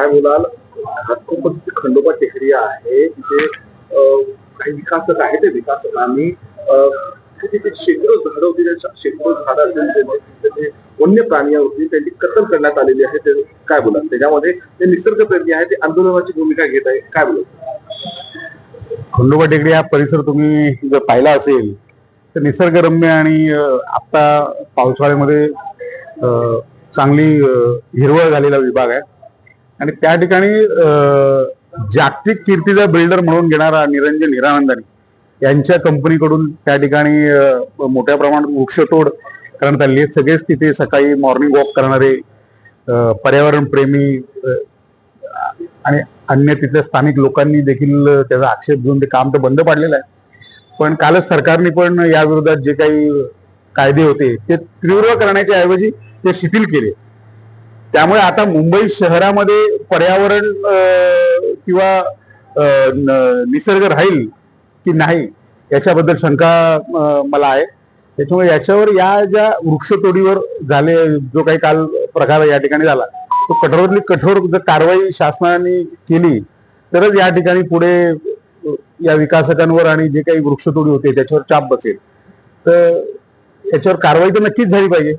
काय बोलाल? घाटकोपरची खंडोबा टेकडी आहे. तिथे काही विकासक आहे ते विकासकांनी अं, तिथे शेकडो झाडं होती. शेकडो झाडं असेल तिथे ते वन्य प्राणी होती त्यांची कत्तल करण्यात आलेली आहे. ते काय बोलाल? त्याच्यामध्ये ते निसर्गप्रेमी आहे ते आंदोलनाची भूमिका घेत आहे. काय बोलाल? खंडोबा टेकडी हा परिसर तुम्ही जर पाहिला असेल तर निसर्गरम्य आणि आता पावसाळ्यामध्ये अं, चांगली हिरवळ झालेला विभाग आहे. आणि त्या ठिकाणी जागतिक कीर्तीचा बिल्डर म्हणून घेणारा निरंजन हिरानंदानी यांच्या कंपनीकडून त्या ठिकाणी मोठ्या प्रमाणात वृक्षतोड करण्यात आली. आहे सगळेच तिथे सकाळी मॉर्निंग वॉक करणारे पर्यावरण पर्यावरणप्रेमी आणि अन्य तिथल्या स्थानिक लोकांनी देखील त्याचा आक्षेप घेऊन ते काम तर बंद पाडलेलं आहे. पण कालच सरकारने पण या विरोधात जे काही कायदे होते ते तीव्र करण्याच्या ऐवजी ते शिथिल केले. त्यामुळे आता मुंबई शहरामध्ये पर्यावरण किंवा न- निसर्ग राहील की नाही याच्याबद्दल शंका मला आहे. त्याच्यामुळे याच्यावर या ज्या वृक्षतोडीवर झाले जो काही काल प्रकार या ठिकाणी झाला तो कठोरातली कठोर जर कारवाई शासनाने केली तरच या ठिकाणी पुढे या विकासकांवर आणि जे काही वृक्षतोडी होते त्याच्यावर चाप बसेल. तर याच्यावर कारवाई तर नक्कीच झाली पाहिजे.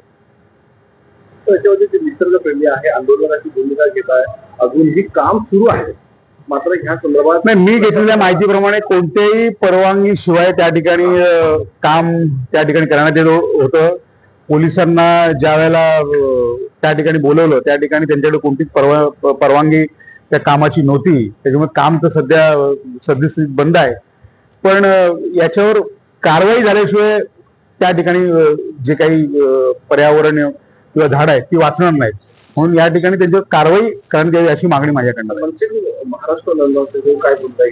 त्याच्यामध्ये ते निसर्गप्रेमी आहे आंदोलनाची भूमिका घेत आहे अजूनही काम सुरू आहे. मात्र ह्या संदर्भात नाही मी घेतलेल्या माहितीप्रमाणे कोणत्याही परवानगी शिवाय त्या ठिकाणी काम त्या ठिकाणी करण्यात येत होतं. पोलिसांना ज्या वेळेला त्या ठिकाणी बोलवलं त्या ठिकाणी त्यांच्याकडे कोणतीच परवा परवानगी त्या कामाची नव्हती. त्याच्यामुळे काम तर सध्या सद्यस्थितीत बंद आहे. पण याच्यावर कारवाई झाल्याशिवाय त्या ठिकाणी जे काही पर्यावरण किंवा झाड आहेत ती वाचणार नाहीत. म्हणून या ठिकाणी त्यांच्यावर कारवाई करण्यात यावी अशी मागणी माझ्याकडनं. मनसे महाराष्ट्र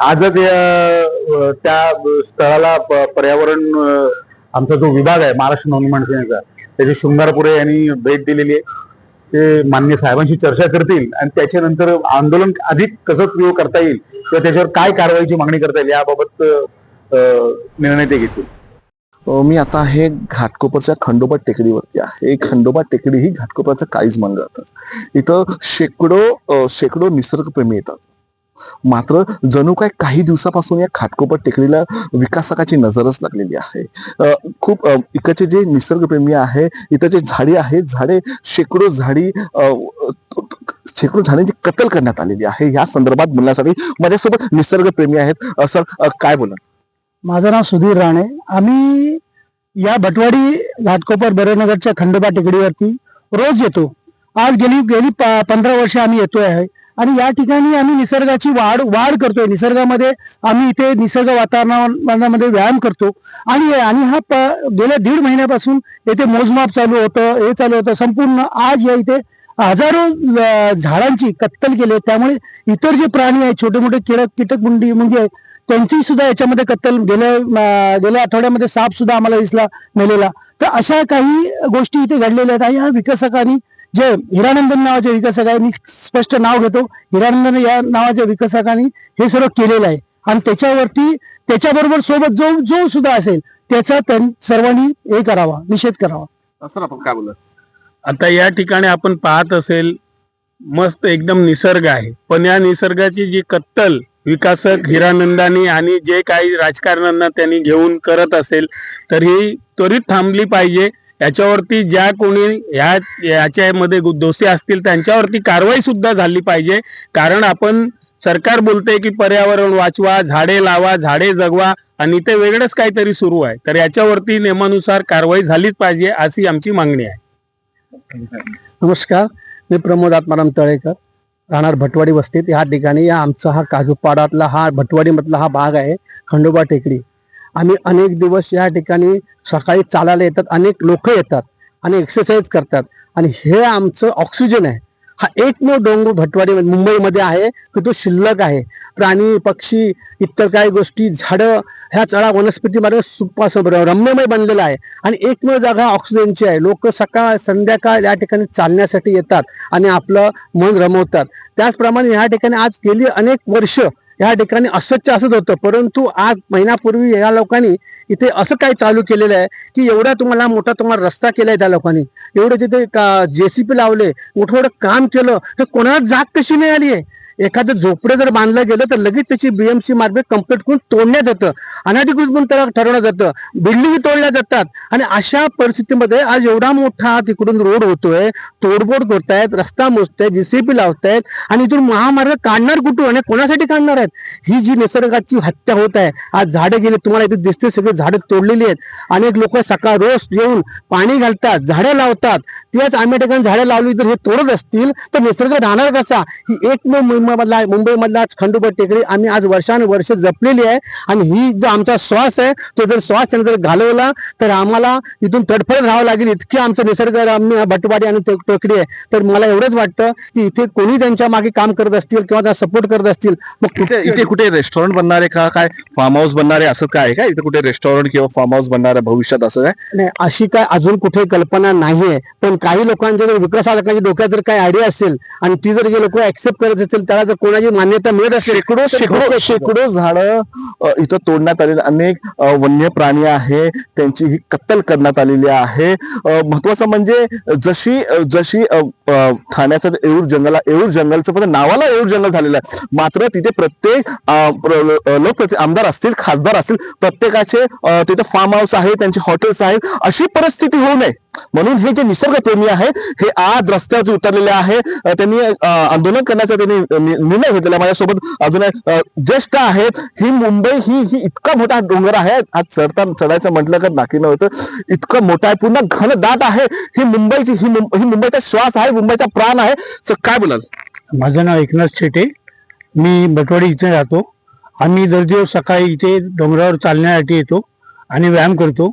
आजच या त्या स्थळाला पर्यावरण आमचा जो विभाग आहे महाराष्ट्र नवनिर्माण सेनेचा त्याचे शृंगारपुरे यांनी भेट दिलेली आहे. ते मान्य साहेबांशी चर्चा करतील आणि त्याच्यानंतर आंदोलन अधिक कसं तीव्र करता येईल किंवा त्याच्यावर काय कारवाईची मागणी करता येईल याबाबत निर्णय ते घेतील. मी आता आहे घाटकोपरच्या खंडोबा टेकडीवरती आहे. खंडोबा टेकडी ही घाटकोपरचं काळीज मानलं जातं इथं शेकडो शेकडो निसर्गप्रेमी येतात. मात्र जणू काय काही दिवसापासून या घाटकोपर टेकडीला विकासकाची नजरच लागलेली आहे. खूप इकडचे जे निसर्गप्रेमी आहे इथं जे झाडे आहेत झाडे शेकडो झाडी शेकडो झाडांची कत्तल करण्यात आलेली आहे. या संदर्भात बोलण्यासाठी माझ्यासोबत निसर्गप्रेमी आहेत. असं सर काय बोला माझं नाव सुधीर राणे. आम्ही या भटवाडी घाटकोपर बरेनगरच्या खंडोबा टेकडीवरती रोज येतो. आज गेली गेली पंधरा वर्ष आम्ही येतोय आहे. आणि या ठिकाणी आम्ही निसर्गाची वाढ वाढ करतोय. निसर्गामध्ये आम्ही इथे निसर्ग वातावरणामध्ये व्यायाम करतो. आणि आणि हा प- गेल्या दीड महिन्यापासून येथे मोजमाप चालू होतं हे चालू होतं. संपूर्ण आज या इथे हजारो झाडांची कत्तल केली त्यामुळे इतर जे प्राणी आहेत छोटे मोठे कीटक कीटक मुंडी म्हणजे आहेत त्यांची सुद्धा याच्यामध्ये कत्तल गेल्या गेल्या आठवड्यामध्ये साप सुद्धा आम्हाला दिसला मेलेला. तर अशा काही गोष्टी इथे घडलेल्या आहेत ह्या विकासकांनी जे हिरानंदन नावाचे विकासक आहे मी स्पष्ट नाव घेतो हिरानंदन या नावाच्या विकासकांनी हे सर्व केलेलं आहे. आणि त्याच्यावरती त्याच्याबरोबर सोबत जो जो सुद्धा असेल त्याचा त्यां- सर्वांनी हे करावा निषेध करावा. सर आपण काय बोलत आता या ठिकाणी आपण पाहत असेल मस्त एकदम निसर्ग आहे. पण या निसर्गाची जी कत्तल विकासक हिरानंदानी आणि जे काही राजकारण्यांना त्यांनी घेऊन करत असेल तर ही त्वरित थांबली पाहिजे. याच्यावरती ज्या कोणी ह्या याच्यामध्ये दोषी असतील त्यांच्यावरती कारवाई सुद्धा झाली पाहिजे. कारण आपण सरकार बोलते की पर्यावरण वाचवा झाडे लावा झाडे जगवा आणि ते वेगळंच काहीतरी सुरू आहे. तर याच्यावरती नियमानुसार कारवाई झालीच पाहिजे अशी आमची मागणी आहे. नमस्कार. मी प्रमोद आत्माराम तळेकर. राहणार भटवाडी वस्तीत. ह्या ठिकाणी या आमचा हा काजूपाडातला हा भटवाडीमधला हा भाग आहे खंडोबा टेकडी. आम्ही अनेक दिवस या ठिकाणी सकाळी चालायला येतात अनेक लोक येतात आणि एक्सरसाइज करतात. आणि हे आमचं ऑक्सिजन आहे. हा एकमेव डोंगर भटवाडी म्हणजे मुंबईमध्ये आहे की तो शिल्लक आहे. प्राणी पक्षी इतर काही गोष्टी झाडं ह्या चढा वनस्पतीमध्ये सुपास रम्यमय बनलेला आहे. आणि एकमेव जागा ऑक्सिजनची आहे. लोक सकाळ संध्याकाळ या ठिकाणी चालण्यासाठी येतात आणि आपलं मन रमवतात. त्याचप्रमाणे ह्या ठिकाणी आज गेली अनेक वर्ष या ठिकाणी असंच असंच होतं. परंतु आज महिन्यापूर्वी या लोकांनी इथे असं काय चालू केलेलं आहे की एवढा तुम्हाला मोठा तुम्हाला रस्ता केला आहे त्या लोकांनी. एवढं तिथे जेसीपी लावले मोठं मोठं काम केलं तर कोणाला जाग कशी मिळाली आहे? एखादं झोपडं जर बांधलं गेलं तर लगेच त्याची बीएमसी मार्फत कंप्लीट करून तोडण्यात येतं. अनधिकृत म्हणून त्याला ठरवलं जातं बिल्डिंग तोडल्या जातात. आणि अशा परिस्थितीमध्ये आज एवढा मोठा तिकडून रोड होतोय तोडफोड करतायत रस्ता मोजतायत जीसीपी लावतायत आणि इथून महामार्ग काढणार कुठून आणि कोणासाठी काढणार आहेत? ही जी निसर्गाची हत्या होत आहे. आज झाडे गेले तुम्हाला इथे दिसते सगळे झाडं तोडलेली आहेत. अनेक लोक सकाळ रोज येऊन पाणी घालतात झाडं लावतात. तेच आंब्या ठिकाणी झाडं लावली तर हे तोडत असतील तर निसर्ग राहणार कसा? ही एक मुंबईमधला मुंबईमधला खंडोबा टेकडी आम्ही आज वर्षानुवर्ष जपलेली आहे. आणि ही जो आमचा श्वास आहे तो जर श्वास त्याने जर घालवला तर आम्हाला इथून तडफडत राहावं लागेल. इतकी आमचं निसर्ग भटवाडी आणि टेकडी आहे. तर मला एवढंच वाटतं की इथे कोणी त्यांच्या मागे काम करत असतील किंवा त्या सपोर्ट करत असतील मग इथे इथे कुठे रेस्टॉरंट बनणार आहे का? काय फार्म हाऊस बनणार आहे? असं काय का? इथे कुठे रेस्टॉरंट किंवा फार्म हाऊस बनणार आहे? भविष्यात असं काय? नाही अशी काय अजून कुठे कल्पना नाहीये. पण काही लोकांच्या जर विकास आयोगाच्या डोक्यात जर काही आयडिया असेल आणि ती जर लोक ऍक्सेप्ट करत असतील त्याला जर कोणाची मान्यता मिळत असेल शेकडो शेकडो शेकडो झाडं इथं तोडण्यात आलेले अनेक वन्य प्राणी आहे त्यांची ही कत्तल करण्यात आलेली आहे. महत्वाचं म्हणजे जशी जशी ठाण्याचं येऊर जंगल आहे, येऊर जंगलचं फक्त नावाला येऊर जंगल झालेलं आहे. मात्र तिथे प्रत्येक लोकप्रति आमदार असतील खासदार असतील प्रत्येकाचे तिथे फार्म हाऊस आहे त्यांचे हॉटेल्स आहेत अशी परिस्थिती होऊ नये. म्हणून हे जे निसर्गप्रेमी आहेत हे आज रस्त्यावरती उतरलेले आहे त्यांनी आंदोलन करण्याचा त्यांनी निर्णय घेतलेला माझ्यासोबत. अजून एक, ज्येष्ठ आहेत. ही मुंबई ही ही इतका मोठा डोंगर आहे. आज चढता चढायचं म्हटलं तर बाकी नव्हतं. इतकं मोठा आहे. पूर्ण घन दाट आहे. ही मुंबईची ही ही मुंबईचा श्वास आहे. मुंबईचा प्राण आहे. तर काय बोलाल? माझं नाव एकनाथ शेटे. मी बटवाडी इथे राहतो. आम्ही दरदिव सकाळी इथे डोंगरावर चालण्यासाठी येतो आणि व्यायाम करतो.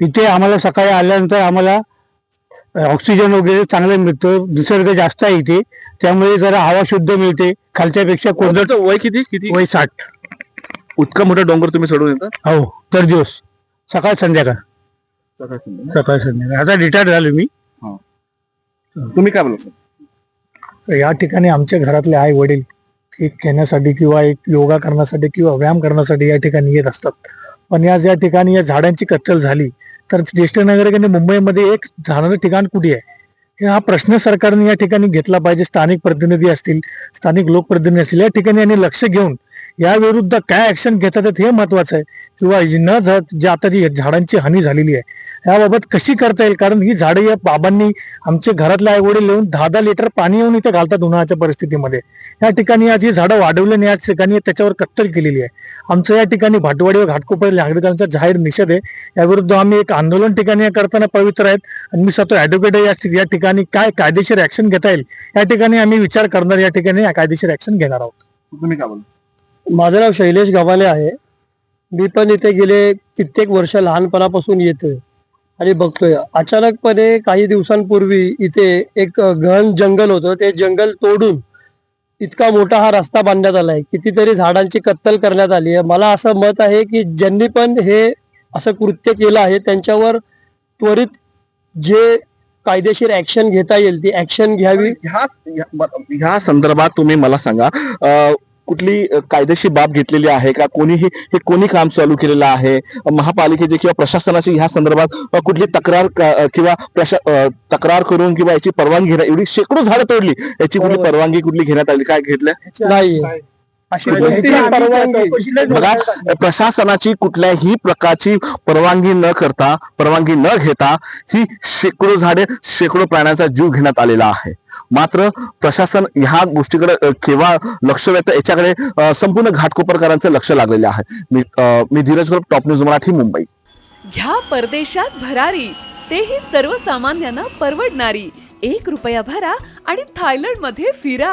इथे आम्हाला सकाळी आल्यानंतर आम्हाला ऑक्सिजन वगैरे चांगलं मिळतं निसर्ग जास्त आहे इथे त्यामुळे जरा हवा शुद्ध मिळते खालच्यापेक्षा डोंगरचं वय किती? किती? वय साठ. इतकं मोठं डोंगर तुम्ही चढून येतात हो तर दिवस. सकाळ संध्याकाळ. सकाळ संध्याकाळ. आता रिटायर झालो मी. तुम्ही काय बोला तर या ठिकाणी आमच्या घरातले आई वडील एक घेण्यासाठी किंवा एक योगा करण्यासाठी किंवा व्यायाम करण्यासाठी या ठिकाणी येत असतात. पण आज या ठिकाणी या झाडांची कत्तल झाली तर ज्येष्ठ नागरिकांनी मुंबईमध्ये एक जाणारं ठिकाण कुठे आहे? हे हा प्रश्न सरकारने या ठिकाणी घेतला पाहिजे. स्थानिक प्रतिनिधी असतील स्थानिक लोकप्रतिनिधी असतील या ठिकाणी यांनी लक्ष घेऊन या विरुद्ध काय ऍक्शन घेतात हे महत्वाचं आहे. किंवा न जे आता जी झाडांची हानी झालेली आहे याबाबत कशी करता येईल? कारण ही झाडं या बाबांनी आमचे घरातले आई वडील येऊन दहा दहा लिटर पाणी येऊन इथे घालतात उन्हाळ्याच्या परिस्थितीमध्ये. या ठिकाणी आज ही झाडं वाढवली आणि याच ठिकाणी त्याच्यावर कत्तल केलेली आहे. आमचं या ठिकाणी भाटवाडी व घाटकोपर नागरिकांचा जाहीर निषेध आहे. याविरुद्ध आम्ही एक आंदोलन ठिकाणी करताना पवित्र आहेत. आणि मी स्वतः ऍडव्होकेट आहे. या ठिकाणी काय कायदेशीर ऍक्शन घेता येईल? या ठिकाणी आम्ही विचार करणार. या ठिकाणी कायदेशीर ऍक्शन घेणार आहोत. तुम्ही काय माझं नाव शैलेश गव्हाणे आहे. मी पण इथे गेले कित्येक वर्ष लहानपणापासून येतोय आणि बघतोय. अचानकपणे काही दिवसांपूर्वी इथे एक घन जंगल होतं. ते जंगल तोडून इतका मोठा हा रस्ता बांधण्यात आलाय. कितीतरी झाडांची कत्तल करण्यात आली आहे. मला असं मत आहे की ज्यांनी पण हे असं कृत्य केलं आहे त्यांच्यावर त्वरित जे कायदेशीर ऍक्शन घेता येईल ती ऍक्शन घ्यावी. ह्या ह्या- संदर्भात तुम्ही मला सांगा कुठली कायदेशीर बाब घेतलेली आहे का? कोणीही हे कोणी काम चालू केलेलं आहे? महापालिकेचे किंवा प्रशासनाची ह्या संदर्भात कुठली तक्रार किंवा प्रशा तक्रार करून किंवा याची परवानगी घेण्या एवढी शेकडो झाडं तोडली. याची कुठली. परवानगी कुठली घेण्यात आली? काय घेतलं? नाही. बघा प्रशासनाची कुठल्याही प्रकारची परवानगी न करता परवानगी न घेता ही शेकडो झाडे शेकडो प्राण्यांचा जीव घेण्यात आलेला आहे. मात्र प्रशासन ह्या गोष्टीकडे केव्हा लक्ष देतं याच्याकडे संपूर्ण घाटकोपरकरांचं लक्ष लागलेलं आहे. मी मी Dheeraj group top news Marathi Mumbai. घ्या परदेशात भरारी तेही सर्वसामान्यांना परवडणारी. एक रुपया भरा आणि थायलंडमध्ये फिरा.